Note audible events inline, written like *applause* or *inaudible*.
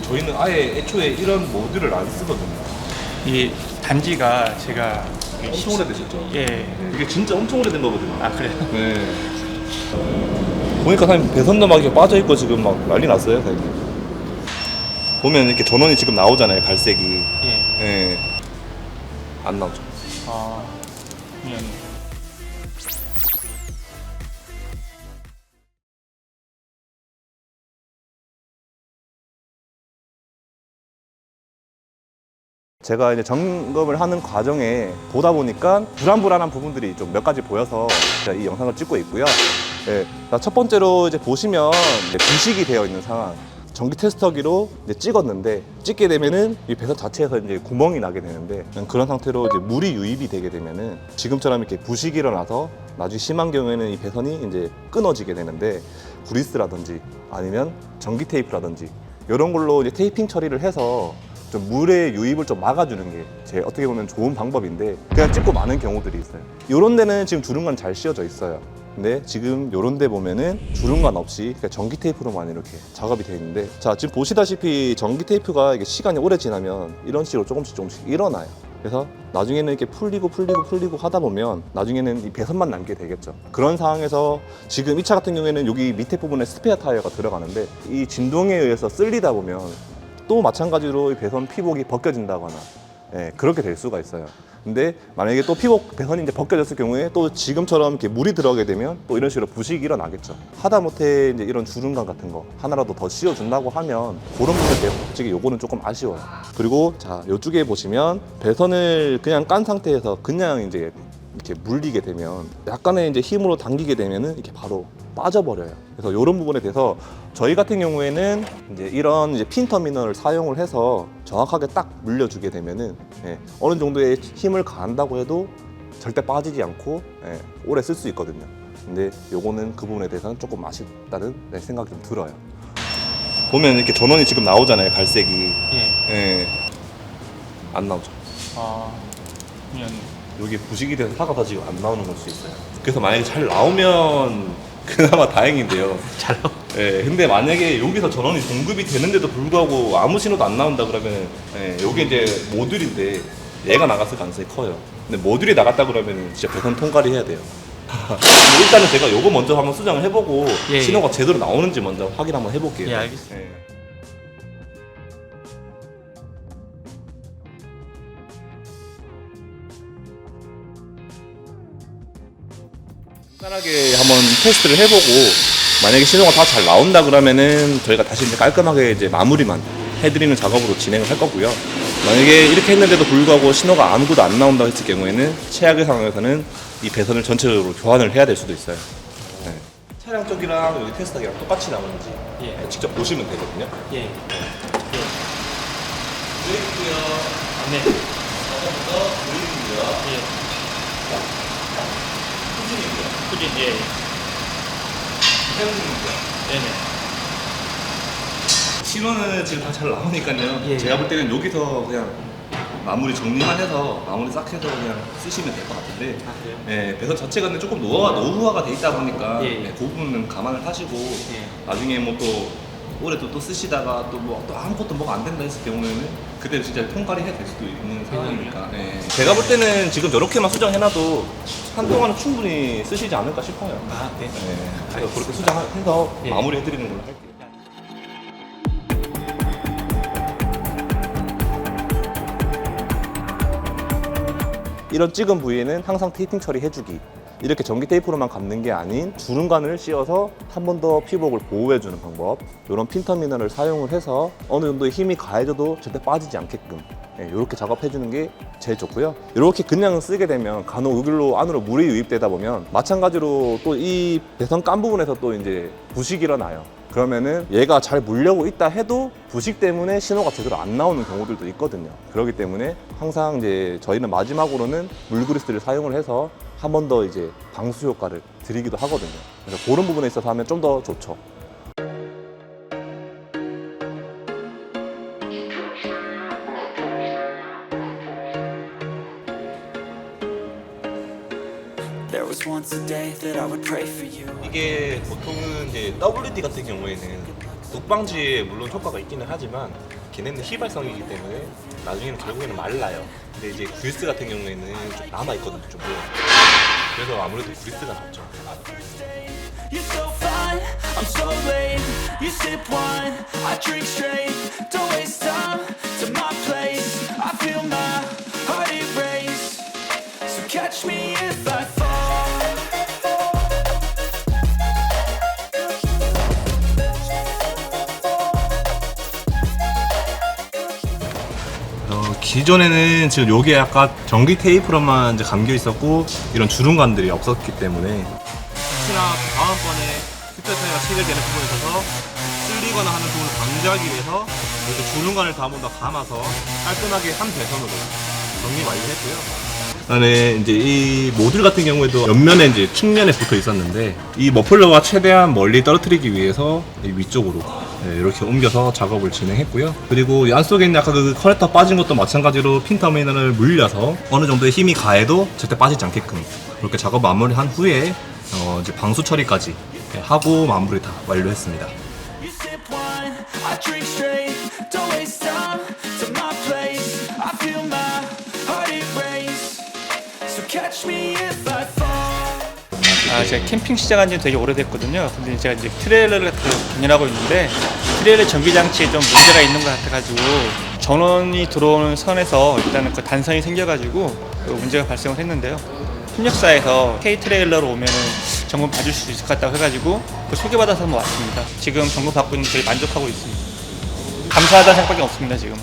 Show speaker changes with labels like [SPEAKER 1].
[SPEAKER 1] 저희는 아예 애초에 이런 모듈을 안 쓰거든요.
[SPEAKER 2] 이 단지가 제가
[SPEAKER 1] 엄청 오래되셨죠?
[SPEAKER 2] 예.
[SPEAKER 1] 이게 진짜 엄청 오래된 거거든요.
[SPEAKER 2] 아 그래요?
[SPEAKER 1] 네. 보니까 사장님 배선도 막 이렇게 빠져 있고 지금 막 난리 났어요, 사장님. 보면 이렇게 전원이 지금 나오잖아요, 갈색이.
[SPEAKER 2] 예.
[SPEAKER 1] 예. 안 나오죠.
[SPEAKER 2] 아그
[SPEAKER 1] 제가 이제 점검을 하는 과정에 보다 보니까 불안불안한 부분들이 좀 몇 가지 보여서 제가 이 영상을 찍고 있고요. 예, 자, 첫 번째로 이제 보시면 이제 부식이 되어 있는 상황. 전기 테스터기로 이제 찍었는데 찍게 되면은 이 배선 자체에서 이제 구멍이 나게 되는데 그런 상태로 이제 물이 유입이 되게 되면은 지금처럼 이렇게 부식이 일어나서 나중에 심한 경우에는 이 배선이 이제 끊어지게 되는데 구리스라든지 아니면 전기 테이프라든지 이런 걸로 이제 테이핑 처리를 해서 좀 물의 유입을 좀 막아주는 게 제 어떻게 보면 좋은 방법인데 그냥 찍고 마는 경우들이 있어요. 이런 데는 지금 주름관 잘 씌워져 있어요. 근데 지금 이런 데 보면은 주름관 없이 전기 테이프로만 이렇게 작업이 되어 있는데 자 지금 보시다시피 전기 테이프가 이게 시간이 오래 지나면 이런 식으로 조금씩 조금씩 일어나요. 그래서 나중에는 이렇게 풀리고 풀리고 풀리고 하다 보면 나중에는 이 배선만 남게 되겠죠. 그런 상황에서 지금 이 차 같은 경우에는 여기 밑에 부분에 스페어 타이어가 들어가는데 이 진동에 의해서 쓸리다 보면 또 마찬가지로 이 배선 피복이 벗겨진다거나 예, 그렇게 될 수가 있어요. 근데 만약에 또 피복 배선이 이제 벗겨졌을 경우에 또 지금처럼 이렇게 물이 들어가게 되면 또 이런 식으로 부식이 일어나겠죠. 하다못해 이제 이런 주름감 같은 거 하나라도 더 씌워준다고 하면 그런 부분 때문에 솔직히 요거는 조금 아쉬워요. 그리고 자 이쪽에 보시면 배선을 그냥 깐 상태에서 그냥 이제 이렇게 물리게 되면 약간의 이제 힘으로 당기게 되면은 이렇게 바로 빠져버려요. 그래서 이런 부분에 대해서 저희 같은 경우에는 이제 이런 이제 핀 터미널을 사용을 해서 정확하게 딱 물려주게 되면은 예, 어느 정도의 힘을 가한다고 해도 절대 빠지지 않고 예, 오래 쓸 수 있거든요. 근데 요거는 그 부분에 대해서는 조금 아쉽다는 네, 생각이 좀 들어요. 보면 이렇게 전원이 지금 나오잖아요, 갈색이.
[SPEAKER 2] 예.
[SPEAKER 1] 예. 안 나오죠.
[SPEAKER 2] 아 그냥
[SPEAKER 1] 여기 부식이 돼서 사가 다 지금 안 나오는 걸 수 있어요. 그래서 만약에 잘 나오면 그나마 다행인데요.
[SPEAKER 2] 잘 나오.
[SPEAKER 1] 예, 근데 만약에 여기서 전원이 공급이 되는데도 불구하고 아무 신호도 안 나온다 그러면 예, 여기 이제 모듈인데 얘가 나갔을 가능성이 커요. 근데 모듈이 나갔다 그러면 진짜 배선 통과를 해야 돼요. *laughs* 일단은 제가 요거 먼저 한번 수정을 해보고
[SPEAKER 2] 예, 예.
[SPEAKER 1] 신호가 제대로 나오는지 먼저 확인 한번 해볼게요.
[SPEAKER 2] 예, 알겠습니다.
[SPEAKER 1] 예. 간단하게 한번 테스트를 해보고 만약에 신호가 다잘 나온다 그러면은 저희가 다시 이제 깔끔하게 이제 마무리만 해드리는 작업으로 진행을 할 거고요. 만약에 이렇게 했는데도 불구하고 신호가 아무것도 안 나온다고 했을 경우에는 최악의 상황에서는 이 배선을 전체적으로 교환을 해야 될 수도 있어요. 네. 차량 쪽이랑 여기 테스트기랑 똑같이 나오는지
[SPEAKER 2] 예.
[SPEAKER 1] 직접 보시면 되거든요.
[SPEAKER 2] 예.
[SPEAKER 1] 브레이크요.
[SPEAKER 2] 네.
[SPEAKER 1] 처음부터 브레이크고요.
[SPEAKER 2] 예.
[SPEAKER 1] 후진
[SPEAKER 2] 예.
[SPEAKER 1] 사용중이고요.
[SPEAKER 2] 네네.
[SPEAKER 1] 신호는 지금 다 잘 나오니까요.
[SPEAKER 2] 예.
[SPEAKER 1] 제가 볼 때는 여기서 그냥 마무리 정리만 해서 마무리 싹 해서 그냥 쓰시면 될 것 같은데
[SPEAKER 2] 아 그래요?
[SPEAKER 1] 예, 배선 자체가 근데 조금 노후화, 노후화가 돼 있다 보니까
[SPEAKER 2] 예, 예.
[SPEAKER 1] 예, 그 부분은 감안을 하시고
[SPEAKER 2] 예.
[SPEAKER 1] 나중에 뭐 또 올해 또, 또 쓰시다가 또 뭐 또 아무것도 뭐가 안 된다 했을 경우에는 그때 진짜 통과리 해야 될 수도 있는 상황이니까. 예. 제가 볼 때는 지금 저렇게만 수정해놔도 한동안은 충분히 쓰시지 않을까 싶어요.
[SPEAKER 2] 아 네.
[SPEAKER 1] 예, 그래서 그렇게 수정해서
[SPEAKER 2] 예.
[SPEAKER 1] 마무리 해드리는 걸로 할게요. 이런 찍은 부위에는 항상 테이핑 처리해주기 이렇게 전기 테이프로만 감는 게 아닌 주름관을 씌워서 한 번 더 피복을 보호해주는 방법. 이런 핀 터미널을 사용을 해서 어느 정도의 힘이 가해져도 절대 빠지지 않게끔 이렇게 작업해주는 게 제일 좋고요. 이렇게 그냥 쓰게 되면 간혹 여기로 안으로 물이 유입되다 보면 마찬가지로 또 이 배선 깐 부분에서 또 이제 부식이 일어나요. 그러면은 얘가 잘 물려고 있다 해도 부식 때문에 신호가 제대로 안 나오는 경우들도 있거든요. 그렇기 때문에 항상 이제 저희는 마지막으로는 물그리스를 사용을 해서 한 번 더 이제 방수 효과를 드리기도 하거든요. 그래서 그런 부분에 있어서 하면 좀 더 좋죠.
[SPEAKER 3] There was once a day that I would pray for you.
[SPEAKER 1] 이게 보통은 이제 WD 같은 경우에는 녹방지에 물론 효과가 있기는 하지만 걔네는 휘발성이기 때문에 나중에는 결국에는 말라요. 근데 이제 구리스 같은 경우에는 좀 남아 있거든요, 좀. 그래서 아무래도 구리스가 낫죠.
[SPEAKER 4] You're so fine, I'm
[SPEAKER 1] 기존에는 지금 요게 약간 전기 테이프로만 이제 감겨 있었고 이런 주름감들이 없었기 때문에 혹시나 다음번에 흡혈 차이가 체결되는 부분에 있어서 쓸리거나 하는 부분을 방지하기 위해서 이렇게 주름감을 다한번더 감아서 깔끔하게 한 배선으로 정리 완료했고요. 그다음에 이제 이 모듈 같은 경우에도 옆면에 이제 측면에 붙어 있었는데 이 머플러가 최대한 멀리 떨어뜨리기 위해서 이 위쪽으로 네, 이렇게 옮겨서 작업을 진행했고요. 그리고 이 안쪽에 있는 아까 그 커넥터 빠진 것도 마찬가지로 핀 터미널을 물려서 어느 정도의 힘이 가해도 절대 빠지지 않게끔 그렇게 작업 마무리한 후에 어, 이제 방수 처리까지 하고 마무리 다 완료했습니다.
[SPEAKER 4] Catch me if I fall.
[SPEAKER 2] 아, 제가 캠핑 시작한 지 되게 오래됐거든요. 근데 제가 이제 트레일러를 그 경영하고 있는데 트레일러 전기 장치에 좀 문제가 있는 것 같아가지고 전원이 들어오는 선에서 일단은 그 단선이 생겨가지고 그 문제가 발생을 했는데요. 협력사에서 K 트레일러로 오면은 점검 봐줄 수 있을 것 같다고 해가지고 그 소개받아서 왔습니다. 지금 점검 받고 있는 되게 만족하고 있습니다. 감사하다는 생각밖에 없습니다 지금.